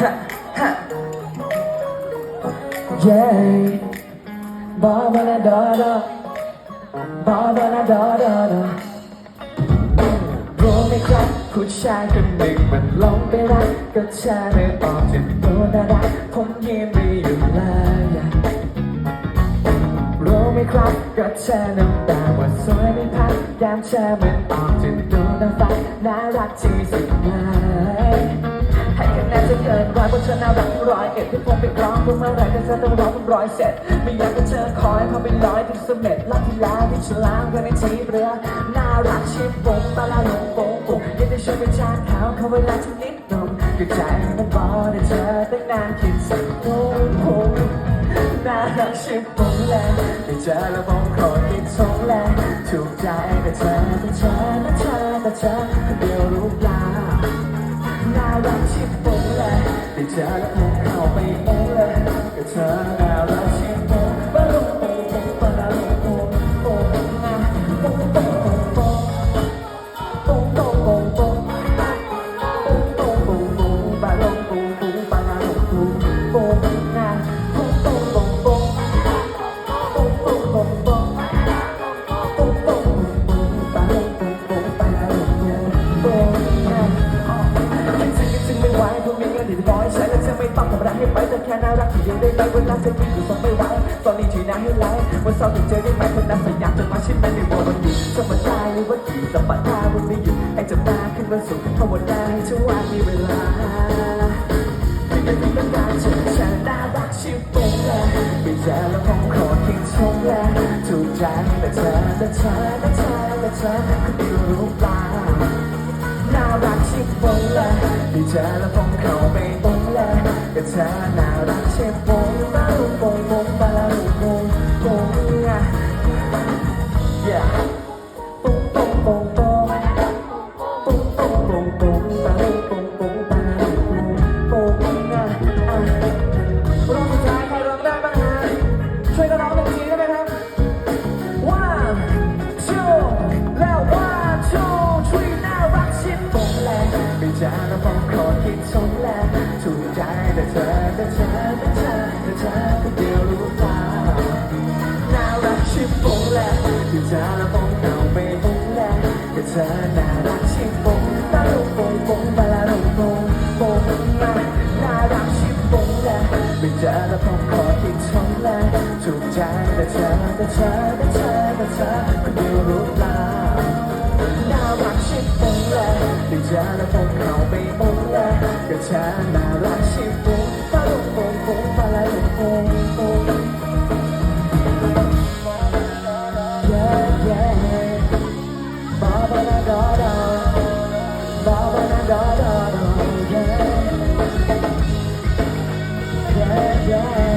ฮะฮะ Yeah บาบานาดาดาบาบานาดาดาดารู้ไหมครับผู้ชายคนหนึ่งมันลงไปรักกับชายไม่ออกจากตัวดาดาผมยิ้มไม่อยู่เลยรู้ไหมครับก็เธอน้ำตาว่าสวยไม่พักแก้มเธอมันออกจนดูน่าฟังน่ารักที่สุดเลยให้คะแนน กินร้อยเพราะเธอน่ารักร้อยเอ็ดที่ผมไปร้องเพื่อเมื่อไรก็เธอต้องร้องเป็นร้อยเสร็จไม่อยากให้เธอคอยพอไปร้อยถึงสำเร็จรอบที่แล้วที่ฉันล้างกันในทีเรือน่ารักชิบปุ้งมาลาลงปุ้งปุ้งยังได้ช่วยเป็นชาขาวเขาเวลาที่นิดนมก็ใจมันบอกได้เธอตั้งนานคิดสักปุ้งปุ้งน่ารักชิบปุงแลได้เจอแล้วผมขอติดทงแลถูกใจแต่เธอแต่เธอแต่เธอแต่เธอคนเดียว จะเอาไปเองแล้วก็เธอน่ารัก ไม่ต้องทำอะไรให้ไปแต่แค่น่ารักที่เดียวได้ไหมเวลาเธอคิดอยู่ต้องไม่ไหวตอนนี้ที่น่าให้ไลฟ์วันเสาร์ถึงเจอได้ไหมคนนั้นสยามจะมาชิมแม่ในวันหยุดจะมาได้หรือว่าขี่จะมาท่าวันไม่หยุดให้จะมาขึ้นวันศุกร์ภาวนาให้ทุกวันมีเวลาไม่ได้มีต้องการเจอฉันน่ารักชิบปุ้งเลยไม่เจอแล้วผมขอทิ้งชมเลยถูกใจแต่เธอแต่เธอแต่เธอแต่เธอคนเดียวรู้เปล่าน่ารักชิบปุ้งเลยไม่เจอแล้วผมเข้าไปปุ้งเลยแต่ เธอน่ารักชิบปุ้งตาลุงปุ้งปงตาลุงปุ้งปงอะ yeah ปุ้งปุ้งปุ้งปุ้งปุ้งปุ้งปุ้งปุ้งตาลุงปุ้งปงตาลุงปุ้งปุ้งอะอะรอบสุดท้ายใครร้องได้บ้างฮะช่วยกันร้องหนึ่งทีได้ไหมครับ one two แล้ว one two three น่ารักชิบปุ้งแลไม่จาแล้วผมขอคิดชมแลถู เธอน่ารักชิบปุ้งตาลุงปงปงบาลาลุงปงปงมาน่ารักชิบปุ้งแหละไม่เจอแล้วผมขอคิดชมแหละถูกใจแต่เธอแต่เธอแต่เธอแต่เธอคนเดียวรู้เปล่าน่ารักชิบปุ้งแหละไม่เจอแล้วผมเอาไปปุ้งแหละก็เธอน่ารักชิบง Yeah, yeah.